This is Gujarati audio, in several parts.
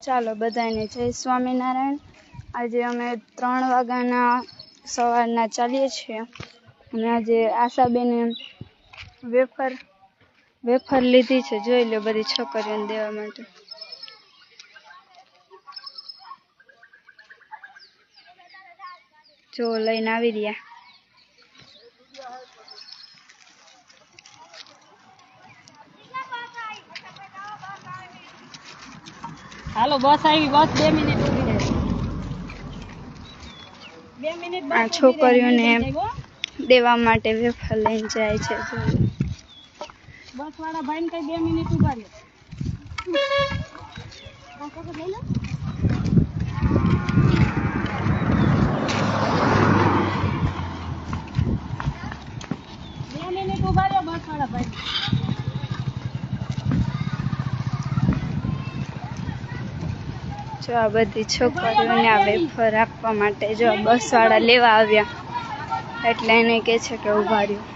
ચાલો, બધાને જય સ્વામિનારાયણ. આજે અમે ત્રણ વાગ્યાના સવારના ચાલીએ છીએ. અને આજે આશાબેને વેફર વેફર લીધી છે. જોઈ લો બધી છોકરીઓને દેવા માટે. જો લઈને આવી રહ્યા. હાલો બસ આવી બસ બે મિનિટ બે મિનિટ આ છોકરીઓને દેવા માટે વેફર લઈને જાય છે બસ વાળા ભાઈ ને કઈ બે મિનિટ ઊભા રહ્યો બે મિનિટ ઊભા રહ્યો બસ વાળા ભાઈ જો આ બધી છોકરીઓને આ વેફર આપવા માટે જો આ બસવાળા લેવા આવ્યા એટલે એને કે છે કે ઊભા રહ્યું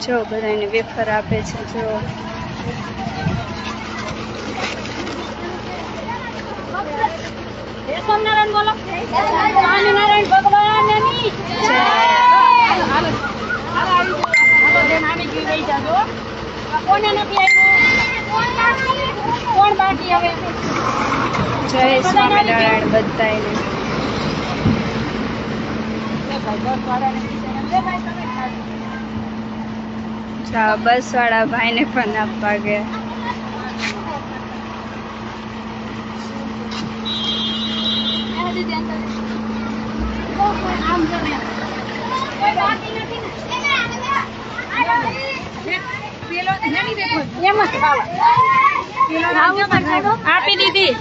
જો બધાને વેફર આપે છે જો સ્વામિનારાયણ બોલો સ્વામિનારાયણ ભગવાનની જય સ્વામિનારાયણ બધાને બસ વાળા ભાઈને પણ આપવા ગયા. આમ આપી દીધી.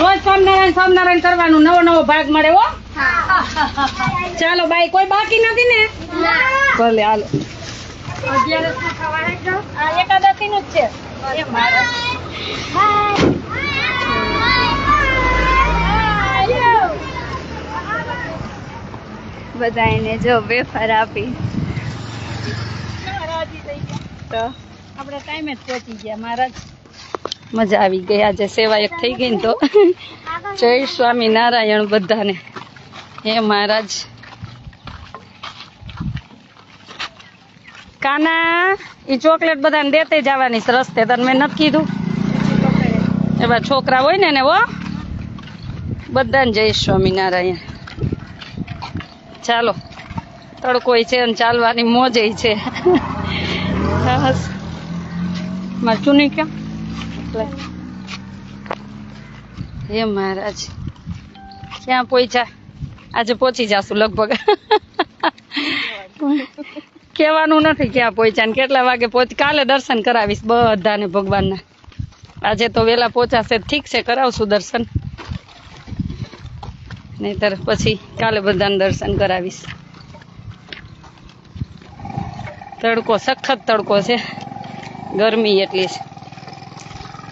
રોજ સ્વામિનારાયણ સ્વામિનારાયણ કરવાનું નવો નવો ભાગ મળે હો. ચાલો બાય કોઈ બાકી નથી ને? ભલે હાલો. એકાદશી નું જ છે. એ એને જો વેફર આપી. તો આપણે ટાઈમે જ પહોંચી ગયા મહારાજ. મજા આવી ગઈ. આજે સેવા એક થઈ ગઈ ને તો. જય સ્વામી નારાયણ બધાને. હે મહારાજ. કાના એ ચોકલેટ બધાને દેતે જવાની રસ્તે તને મેં નથી કીધું. એવા છોકરા હોય ને એને વો બધાને જય સ્વામિનારાયણ. ચાલો તડકોય છે ને ચાલવાની મોજય છે. મારે ચૂની ક્યાં હે મહારાજ. ક્યાં પહોંચ્યા આજે પહોંચી જાશું લગભગ. કહેવાનું નથી ક્યાં પહોંચ્યા ને કેટલા વાગે પહોંચ કાલે દર્શન કરાવીશ બધાને ભગવાનના. આજે તો વેલા પહોંચાશે ઠીક છે, કરાવશું દર્શન. નહીતર પછી કાલે બધાને દર્શન કરાવીશ. તડકો, સખત તડકો છે. ગરમી એટલી છે.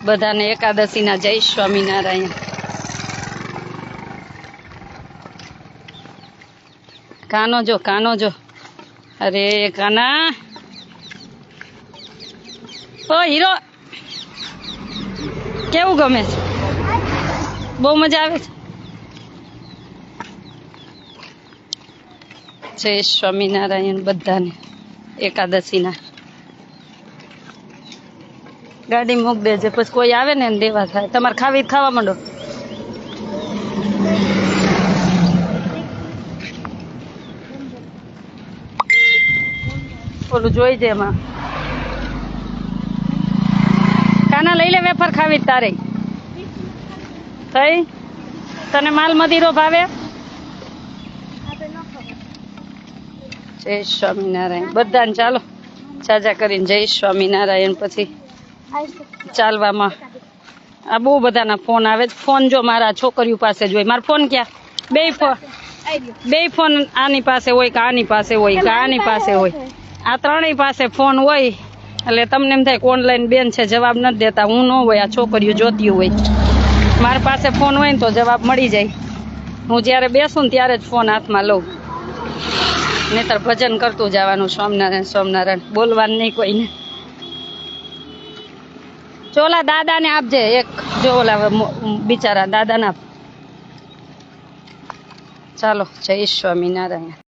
બધાને એકાદશીના જય સ્વામિનારાયણ. કાનો જો કાનો જો. અરે, કાના. ઓ, હીરો. કેવું ગમે છે? બહુ મજા આવે છે? જય સ્વામિનારાયણ બધાને, એકાદશીના. ગાડી મૂક દેજે, પછી કોઈ આવે ને દેવા થાય. તમારે ખાવી ખાવા માંડો. ઓલું જોઈ છે એમાં. કાના લઈ લે, વેફર ખાવી તારે. થઈ? તને માલ મદીરો ભાવે? જય સ્વામિનારાયણ. બધાને ચાલો ચાજા કરીને જય સ્વામિનારાયણ પછી ચાલવામાં. આ બહુ બધાના ફોન આવે ફોન જો મારા છોકરીઓ પાસે જ હોય. મારો ફોન ક્યાં? બે ફોન બે ફોન આની પાસે હોય કે આની પાસે હોય કે આની પાસે હોય? આ ત્રણેય પાસે ફોન હોય. એટલે તમને એમ થાય ઓનલાઈન બેન છે, જવાબ નથી દેતા, હું ન હોય, આ છોકરીઓ જોતી હોય. મારી પાસે ફોન હોય ને તો જવાબ મળી જાય. હું જ્યારે બેસું ને ત્યારે જ ફોન હાથમાં લઉં. નહીતર ભજન કરતું જવાનું સ્વામિનારાયણ સ્વામિનારાયણ બોલવાનું નહીં કોઈને. ચોલા દાદાને આપજે એક. જો ઓલા બિચારા દાદાને. આપ ચાલો, જય સ્વામિનારાયણ.